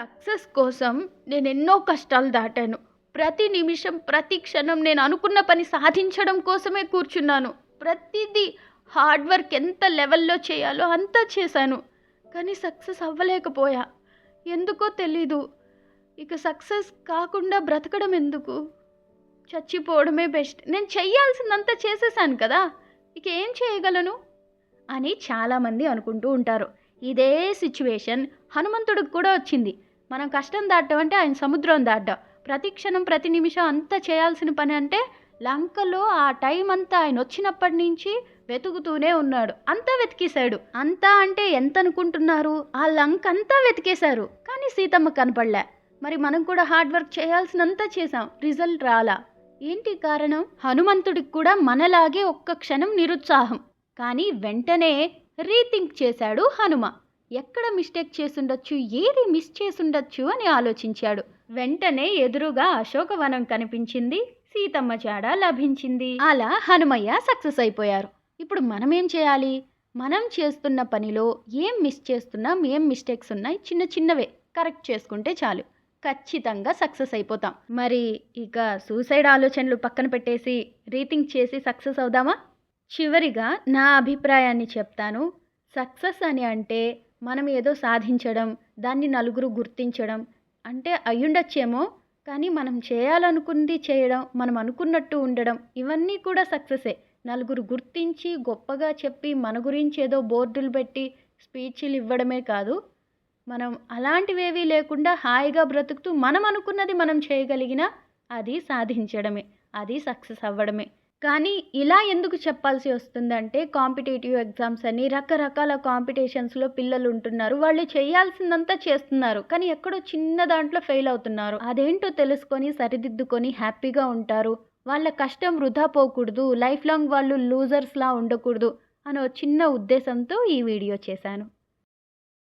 Success కోసం నేను ఎన్నో కష్టాలు దాటాను. ప్రతి నిమిషం ప్రతి క్షణం నేను అనుకున్న పని సాధించడం కోసమే కూర్చున్నాను. ప్రతిదీ హార్డ్ వర్క్ ఎంత లెవెల్లో చేయాలో అంతా చేశాను. కానీ సక్సెస్ అవ్వలేకపోయా. ఎందుకో తెలీదు. ఇక సక్సెస్ కాకుండా బ్రతకడం ఎందుకు? చచ్చిపోవడమే బెస్ట్. నేను చెయ్యాల్సిందంతా చేసేసాను కదా. ఇక ఏం చేయగలను? అని చాలామంది అనుకుంటూ ఉంటారు. ఇదే సిచ్యువేషన్ హనుమంతుడికి కూడా వచ్చింది. మనం కష్టం దాటం అంటే ఆయన సముద్రం దాటం ప్రతి క్షణం ప్రతి నిమిషం అంతా చేయాల్సిన పని అంటే లంకలో ఆ టైం అంతా ఆయన వచ్చినప్పటి నుంచి వెతుకుతూనే ఉన్నాడు. అంతా వెతికేశాడు. అంతా అంటే ఎంత అనుకుంటున్నారు? ఆ లంక అంతా వెతికేశారు. కానీ సీతమ్మ కనపడలే. మరి మనం కూడా హార్డ్ వర్క్ చేయాల్సినంత చేసాం రిజల్ట్ రాలా. ఏంటి కారణం? హనుమంతుడికి కూడా మనలాగే ఒక్క క్షణం నిరుత్సాహం. కానీ వెంటనే రీథింక్ చేశాడు హనుమ. ఎక్కడ మిస్టేక్ చేసుండొచ్చు ఏది మిస్ చేసుండొచ్చు అని ఆలోచించాడు. వెంటనే ఎదురుగా అశోకవనం కనిపించింది సీతమ్మ చాడ లభించింది. అలా హనుమయ్య సక్సెస్ అయిపోయారు. ఇప్పుడు మనమేం చేయాలి? మనం చేస్తున్న పనిలో ఏం మిస్ చేస్తున్నాం ఏం మిస్టేక్స్ ఉన్నాయి చిన్న చిన్నవే కరెక్ట్ చేసుకుంటే చాలు. ఖచ్చితంగా సక్సెస్ అయిపోతాం. మరి ఇక సూసైడ్ ఆలోచనలు పక్కన పెట్టేసి రీథింక్ చేసి సక్సెస్ అవుదామా? చివరిగా నా అభిప్రాయాన్ని చెప్తాను. సక్సెస్ అని అంటే మనం ఏదో సాధించడం దాన్ని నలుగురు గుర్తించడం అంటే అయ్యుండొచ్చేమో కానీ మనం చేయాలనుకుంది చేయడం మనం అనుకున్నట్టు ఉండడం ఇవన్నీ కూడా సక్సెసే. నలుగురు గుర్తించి గొప్పగా చెప్పి మన గురించి ఏదో బోర్డులు పెట్టి స్పీచ్లు ఇవ్వడమే కాదు. మనం అలాంటివేవీ లేకుండా హాయిగా బ్రతుకుతూ మనం అనుకున్నది మనం చేయగలిగిన అది సాధించడమే అది సక్సెస్ అవ్వడమే. కానీ ఇలా ఎందుకు చెప్పాల్సి వస్తుందంటే కాంపిటేటివ్ ఎగ్జామ్స్ అని రకరకాల కాంపిటీషన్స్లో పిల్లలు ఉంటున్నారు వాళ్ళు చేయాల్సిందంతా చేస్తున్నారు. కానీ ఎక్కడో చిన్న దాంట్లో ఫెయిల్ అవుతున్నారు. అదేంటో తెలుసుకొని సరిదిద్దుకొని హ్యాపీగా ఉంటారు. వాళ్ళ కష్టం వృధా పోకూడదు. లైఫ్ లాంగ్ వాళ్ళు లూజర్స్లా ఉండకూడదు. అనే చిన్న ఉద్దేశంతో ఈ వీడియో చేశాను.